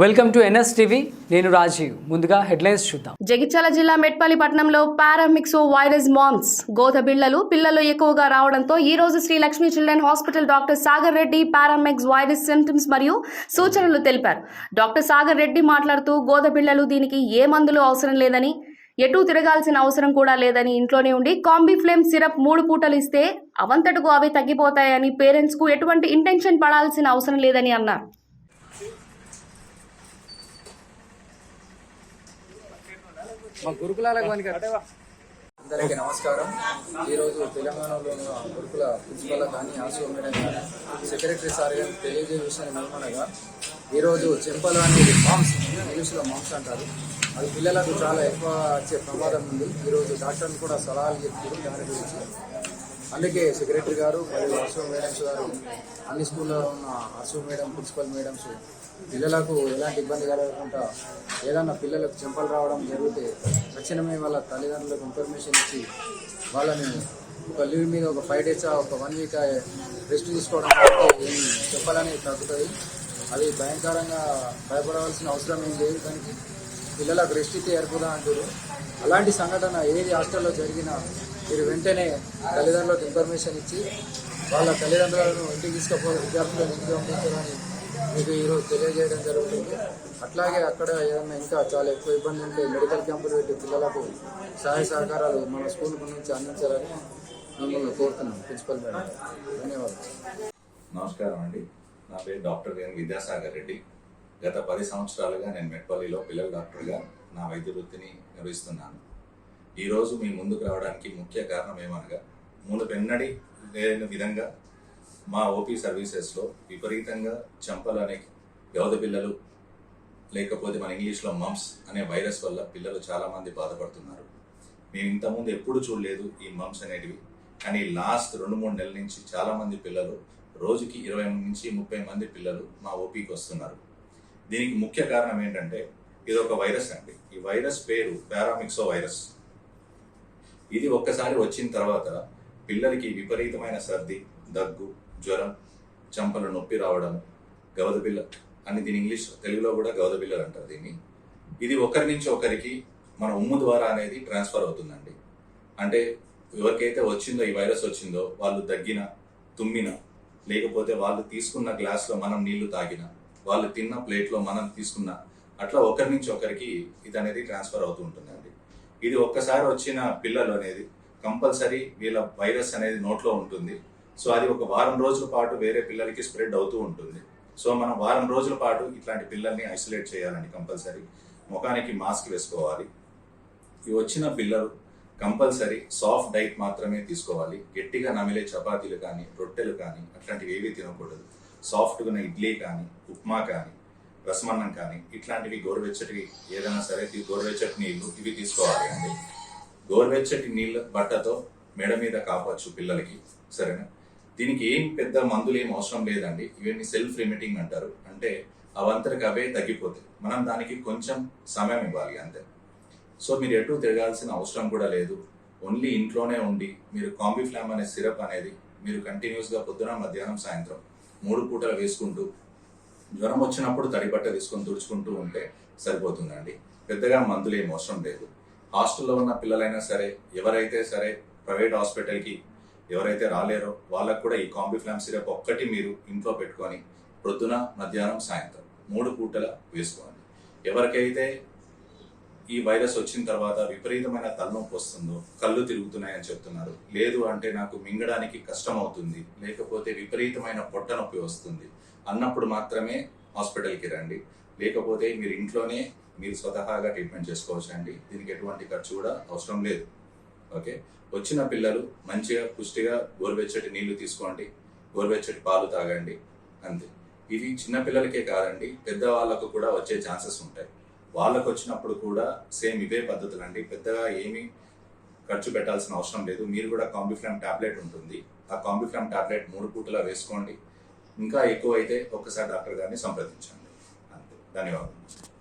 Welcome to NS TV. నేను రాజీవ్. ముందుగా headlines చూద్దాం. జగిత్యాల జిల్లా మెట్పల్లి పట్టణంలో పారామిక్సో వైరస్ మామ్స్ గోధ బిళ్ళలు పిల్లలు ఎక్కువగా రావడంతో ఈ రోజు Sri Lakshmi children hospital doctor Sagar Reddy పారామిక్స్ virus symptoms మరియు సూచనలు తెలిపారు. డాక్టర్ సాగర్ రెడ్డి మాట్లాడుతూ గోధ బిళ్ళలు దీనికి ఏ మందులు అవసరం లేదని ఎటూ తిరగాల్సిన అవసరం కూడా లేదని ఇంట్లోనే ఉండి కాంబీ ఫ్లేమ్ సిరప్ మూడు పూటలు ఇస్తే అవంతటకు అవి తగ్గిపోతాయని పేరెంట్స్కు ఎటువంటి ఇంటెన్షన్ పడాల్సిన అవసరం లేదని అన్నారు. మా గురుకులాలకు అందరికీ నమస్కారం. ఈరోజు తెలంగాణలో ఉన్న గురుకుల ప్రిన్సిపల్ కానీ ఆర్సీఓ మేడం కానీ సెక్రటరీ సార్ గారు తెలియజే విషయాన్ని ఏమనగా ఈరోజు చెంపలు అనేది మామ్స్ ఇంగ్లీష్లో మామ్స్ అంటారు. అది పిల్లలకు చాలా ఎక్కువ వచ్చే ప్రమాదం ఉంది. ఈరోజు డాక్టర్లు కూడా సలహాలు చెప్తారు దాని గురించి. అందుకే సెక్రటరీ గారు మరియు అశోక్ మేడమ్స్ గారు అన్ని స్కూల్లో ఉన్న అశోక్ మేడం ప్రిన్సిపల్ మేడమ్స్ పిల్లలకు ఎలాంటి ఇబ్బంది కలగకుండా ఏదన్నా పిల్లలకు చెంపలు రావడం జరిగితే తక్షణమే వాళ్ళ తల్లిదండ్రులకు ఇన్ఫర్మేషన్ ఇచ్చి వాళ్ళని ఒక లీవ్ మీద ఒక ఫైవ్ డేస్ ఒక వన్ వీక్ రెస్ట్ తీసుకోవడం ఏమి చెప్పాలని తగ్గుతుంది. అది భయంకరంగా భయపడవలసిన అవసరం ఏం లేదు. దానికి పిల్లలకు రెస్ట్ ఇస్తే ఏర్పదా అంటారు. అలాంటి సంఘటన ఏది హాస్టల్లో జరిగినా మీరు వెంటనే తల్లిదండ్రులకు ఇన్ఫర్మేషన్ ఇచ్చి వాళ్ళ తల్లిదండ్రులను ఇంటికి తీసుకుపోయి విద్యార్థులను ఇంటికి పంపించాలని మీకు ఈరోజు తెలియజేయడం జరుగుతుంది. అట్లాగే అక్కడ ఏదైనా ఇంకా చాలా ఎక్కువ ఇబ్బంది ఉంటే మెడికల్ క్యాంపులు పెట్టి పిల్లలకు సహాయ సహకారాలు మన స్కూల్ నుంచి అందించాలని మిమ్మల్ని కోరుతున్నాం ప్రిన్సిపల్ మేడం. ధన్యవాదాలు. నమస్కారం అండి. నా పేరు డాక్టర్ ఎన్ విద్యాసాగర్ రెడ్డి. గత పది సంవత్సరాలుగా నేను మెట్పల్లిలో పిల్లల డాక్టర్గా నా వైద్య వృత్తిని నిర్వహిస్తున్నాను. ఈరోజు మీ ముందుకు రావడానికి ముఖ్య కారణం ఏమనగా మూలపెన్నడి లేని విధంగా మా ఓపీ సర్వీసెస్లో విపరీతంగా చంపలు అనే గౌద పిల్లలు లేకపోతే మన ఇంగ్లీష్లో మమ్స్ అనే వైరస్ వల్ల పిల్లలు చాలామంది బాధపడుతున్నారు. మేము ఇంతకుముందు ఎప్పుడు చూడలేదు ఈ మమ్స్ అనేటివి. కానీ లాస్ట్ రెండు మూడు నెలల నుంచి చాలామంది పిల్లలు రోజుకి ఇరవై నుంచి ముప్పై మంది పిల్లలు మా ఓపీకి వస్తున్నారు. దీనికి ముఖ్య కారణం ఏంటంటే ఇది ఒక వైరస్ అండి. ఈ వైరస్ పేరు పారామిక్సో వైరస్ ఇది ఒక్కసారి వచ్చిన తర్వాత పిల్లలకి విపరీతమైన సర్ది దగ్గు జ్వరం చంపలు నొప్పి రావడం గవదపిల్ల అని దీని ఇంగ్లీష్ తెలుగులో కూడా గవదపిల్లలు అంటారు దీన్ని. ఇది ఒకరి నుంచి ఒకరికి మన ఉమ్ము ద్వారా అనేది ట్రాన్స్ఫర్ అవుతుందండి. అంటే ఎవరికైతే వచ్చిందో ఈ వైరస్ వచ్చిందో వాళ్ళు దగ్గిన తుమ్మిన లేకపోతే వాళ్ళు తీసుకున్న గ్లాస్లో మనం నీళ్ళు తాగిన వాళ్ళు తిన్న ప్లేట్లో మనం తీసుకున్న అట్లా ఒకరి నుంచి ఒకరికి ఇది అనేది ట్రాన్స్ఫర్ అవుతూ ఉంటుందండి. ఇది ఒక్కసారి వచ్చిన పిల్లలు అనేది కంపల్సరీ వీళ్ళ వైరస్ అనేది నోట్లో ఉంటుంది. సో అది ఒక వారం రోజుల పాటు వేరే పిల్లలకి స్ప్రెడ్ అవుతూ ఉంటుంది. సో మనం వారం రోజుల పాటు ఇట్లాంటి పిల్లల్ని ఐసోలేట్ చేయాలండి కంపల్సరీ. ముఖానికి మాస్క్ వేసుకోవాలి. ఈ వచ్చిన పిల్లలు కంపల్సరీ సాఫ్ట్ డైట్ మాత్రమే తీసుకోవాలి. గట్టిగా నమిలే చపాతీలు కానీ రొట్టెలు కానీ అట్లాంటివి ఏవి తినకూడదు. సాఫ్ట్గా ఉన్న ఇడ్లీ కానీ ఉప్మా కానీ రసమన్నం కానీ ఇట్లాంటివి గోరువెచ్చటి ఏదైనా సరే గోరువెచ్చటి నీళ్ళు ఇవి తీసుకోవాలి అండి. గోరువెచ్చటి నీళ్ళ బట్టతో మెడ మీద కాపచ్చు పిల్లలకి సరేనా? దీనికి ఏం పెద్ద మందులు ఏం అవసరం లేదండి. ఇవన్నీ సెల్ఫ్ రిమిటింగ్ అంటారు. అంటే అవంతరికి అవే తగ్గిపోతాయి. మనం దానికి కొంచెం సమయం ఇవ్వాలి అంతే. సో మీరు ఎటు తిరగాల్సిన అవసరం కూడా లేదు. ఓన్లీ ఇంట్లోనే ఉండి మీరు కాంబిఫ్లామ్ అనే సిరప్ అనేది మీరు కంటిన్యూస్గా పొద్దున మధ్యాహ్నం సాయంత్రం మూడు పూటలు వేసుకుంటూ జ్వరం వచ్చినప్పుడు తడిబట్ట తీసుకొని తుడుచుకుంటూ ఉంటే సరిపోతుందండి. పెద్దగా మందులు ఏం అవసరం లేదు. హాస్టల్లో ఉన్న పిల్లలైనా సరే ఎవరైతే సరే ప్రైవేట్ హాస్పిటల్కి ఎవరైతే రాలేరో వాళ్ళకు కూడా ఈ కాంబిఫ్లామ్ సిరప్ ఒక్కటి మీరు ఇంట్లో పెట్టుకొని ప్రొద్దున మధ్యాహ్నం సాయంత్రం మూడు పూటల వేసుకోండి. ఎవరికైతే ఈ వైరస్ వచ్చిన తర్వాత విపరీతమైన తలనొప్పి వస్తుందో కళ్ళు తిరుగుతున్నాయని చెప్తున్నారు. లేదు అంటే నాకు మింగడానికి కష్టం అవుతుంది లేకపోతే విపరీతమైన పొట్ట నొప్పి వస్తుంది. అన్నప్పుడు మాత్రమే హాస్పిటల్కి రండి. లేకపోతే మీరు ఇంట్లోనే మీరు స్వతహాగా ట్రీట్మెంట్ చేసుకోవచ్చు అండి దీనికి ఎటువంటి ఖర్చు కూడా అవసరం లేదు. ఓకే? వచ్చిన పిల్లలు మంచిగా పుష్టిగా గోరువెచ్చటి నీళ్ళు తీసుకోండి. గోరువెచ్చటి పాలు తాగండి. అంతే. ఇది చిన్న పిల్లలకే కాదండి పెద్దవాళ్ళకు కూడా వచ్చే ఛాన్సెస్ ఉంటాయి. వాళ్ళకు వచ్చినప్పుడు కూడా సేమ్ ఇవే పద్ధతులు అండి పెద్దగా ఏమీ ఖర్చు పెట్టాల్సిన అవసరం లేదు. మీరు కూడా కాంబిఫ్లామ్ టాబ్లెట్ ఉంటుంది. ఆ కాంబిఫ్లామ్ టాబ్లెట్ మూడు పూటలా వేసుకోండి. ఇంకా ఎక్కువ అయితే ఒక్కసారి డాక్టర్ గారిని సంప్రదించండి. అంతే. ధన్యవాదాలు